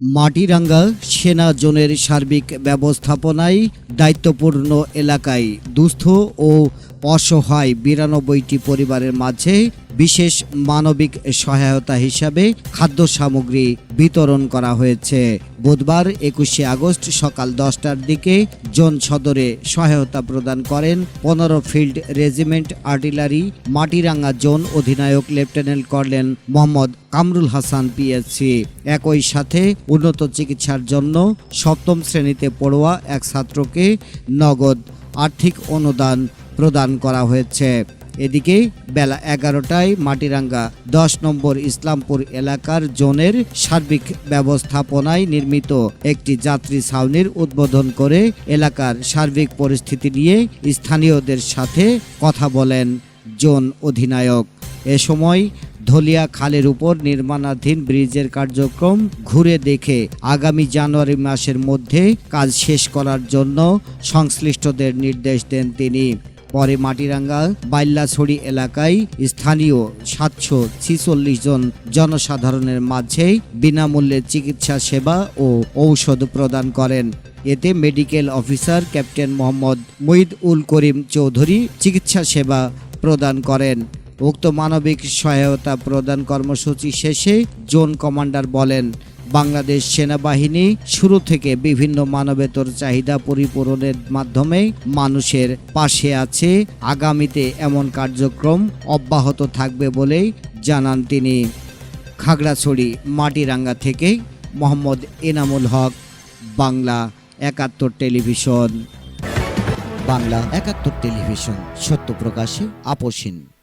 মাটিরাঙ্গা সেনা জোনের সার্বিক ব্যবস্থাপনায় দায়িত্বপূর্ণ এলাকায় দুস্থ ও অসহায় বিরানব্বইটি পরিবারের মাঝে বিশেষ মানবিক সহায়তা হিসাবে খাদ্য সামগ্রী বিতরণ করা হয়েছে। বুধবার একুশে আগস্ট সকাল দশটার দিকে জোন সদরে সহায়তা প্রদান করেন পনেরো field regiment artillery Matiranga zone অধিনায়ক lieutenant colonel Mohammad Kamrul Hasan PSC. একই সাথে উন্নত চিকিৎসার জন্য সপ্তম শ্রেণীতে পড়ুয়া এক ছাত্রকে নগদ আর্থিক অনুদান প্রদান করা হয়েছে। এদিকে বেলা এগারোটায় মাটিরাঙ্গা দশ নম্বর ইসলামপুর এলাকার জোনের সার্বিক ব্যবস্থাপনায় নির্মিত একটি যাত্রী ছাউনির উদ্বোধন করে এলাকার সার্বিক পরিস্থিতি নিয়ে স্থানীয়দের সাথে কথা বলেন জোন অধিনায়ক। এ সময় ধলিয়া খালের উপর নির্মাণাধীন ব্রিজের কার্যক্রম ঘুরে দেখে আগামী জানুয়ারি মাসের মধ্যে কাজ শেষ করার জন্য সংশ্লিষ্টদের নির্দেশ দেন তিনি। পরে মাটিরাঙ্গা, বাইল্লাছড়ি এলাকায় স্থানীয় সাতশো ছিচল্লিশ জন জনসাধারণের মাঝে বিনামূল্যে চিকিৎসা সেবা ও ঔষধ প্রদান করেন। এতে medical officer captain Mohammad Muid Ul Karim Chowdhury চিকিৎসা সেবা প্রদান করেন। উক্ত মানবিক সহায়তা প্রদান কর্মসূচি শেষে জোন কমান্ডার বলেন বাংলাদেশ সেনাবাহিনী শুরু থেকে বিভিন্ন মানবেতর চাহিদা পরিপূরণের মাধ্যমে মানুষের পাশে আছে। আগামীতে এমন কার্যক্রম অব্যাহত থাকবে বলেই জানান তিনি। খাগড়াছড়ি, মাটিরাঙ্গা থেকে মোহাম্মদ এনামুল হক, বাংলা একাত্তর টেলিভিশন। বাংলা একাত্তর টেলিভিশন, সত্য প্রকাশে আপোষহীন